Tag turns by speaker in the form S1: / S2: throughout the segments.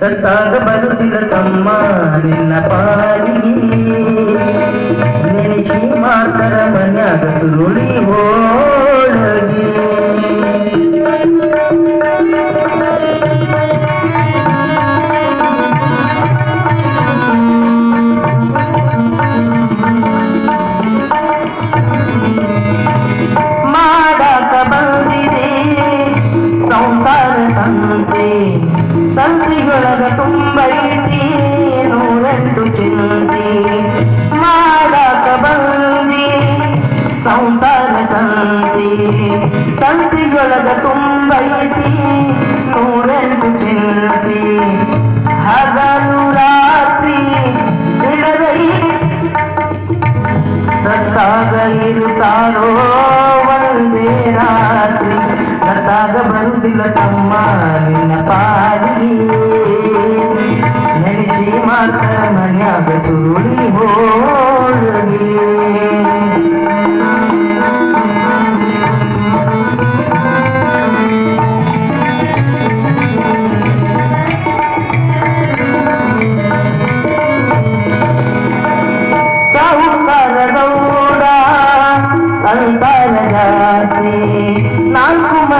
S1: ಸತ್ತಾಗ ಬರುತ್ತಿಲ್ಲ ತಮ್ಮ ನಿನ್ನ ಪಾಲಿಗೆ ನೆನೆಸಿ ಮಾತರ ಮನ್ಯಾಗ ಸುರುಳಿ ಸಂತೆ ಸಂತಿಯೊಳಗ ತುಂಬೈತಿ ನೂರೆಂಟು ಚಿಂತೆ ಹಗಲು ರಾತ್ರಿ ಬಿಡದೈತಿ ಸತ್ತಾಗ ಇರುತ್ತಾರೋ ಒಂದೇ ರಾತ್ರಿ ಸತ್ತಾಗ ಬರುವುದಿಲ್ಲ ತಮ್ಮ ನಿನ್ನ ಪಾಲಿಗೆ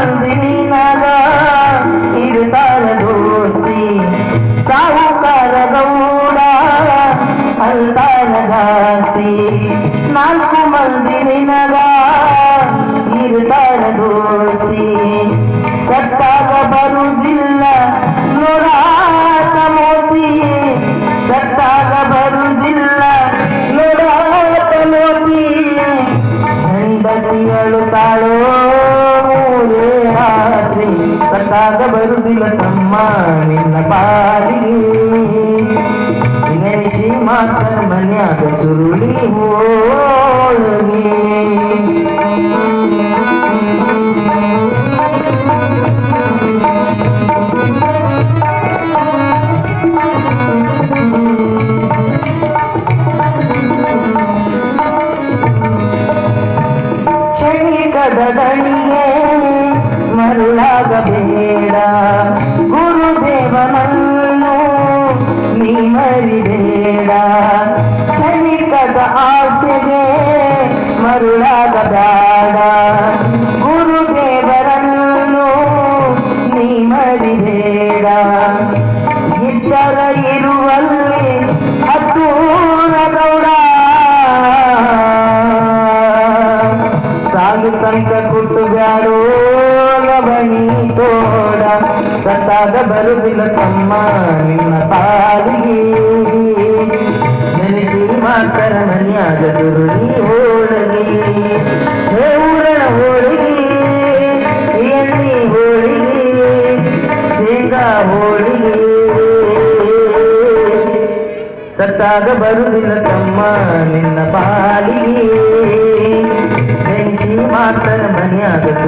S1: ಮಂದಿ ನಿನಗ ಇರುತ್ತಾರ ದೋಸ್ತಿ, ಸಾಹುಕಾರ ಗೌಡ ಅಂತಾರ ಜಾಸ್ತಿ. ನಾಲ್ಕು ಮಂದಿ ನಿನಗ ಇರುತ್ತಾರ ದೋಸ್ತಿ, ಸತ್ತಾಗ ಬರುವುದಿಲ್ಲ ನೋಡಾಟ ಮೋತಿ. ಸತ್ತಾಗ ಬರುವುದಿಲ್ಲ ನೋಡಾಟ ಮೋತಿ. ಹೆಂಡತಿ ಅಳುತ್ತಾಳೋ ಸತ್ತಾಗ ಬರುವುದಿಲ್ಲ ತಮ್ಮ ನಿನ್ನ ಪಾಲಿಗೆ ನೆನೆಸಿ ಮಾತ್ರ ಮನ್ಯಾಗ ಸುರುಳಿ ಹೋಳಿಗೆ Mira ಬ್ಯಾಡೋ ಲವಣಿ ತೋಡ ಸತ್ತಾದ ಬರುದಿಲ್ಲ ತಮ್ಮ ನಿನ್ನ ಪಾಲಿಗೆ. ನೆನೆಸಿ ಮಾತರ ಮನೆಯಾದ ಸುರುಳಿ ಹೋಳಗೆ. ಊರನ ಹೋಳಿಗೆ, ಎಣ್ಣೆ ಹೋಳಿಗೆ, ಶೇಂಗಾ ಹೋಳಿಗೆ. ಸತ್ತಾಗ ಬರುದಿಲ್ಲ ತಮ್ಮ ನಿನ್ನ ಪಾಲಿಗೆ. Tá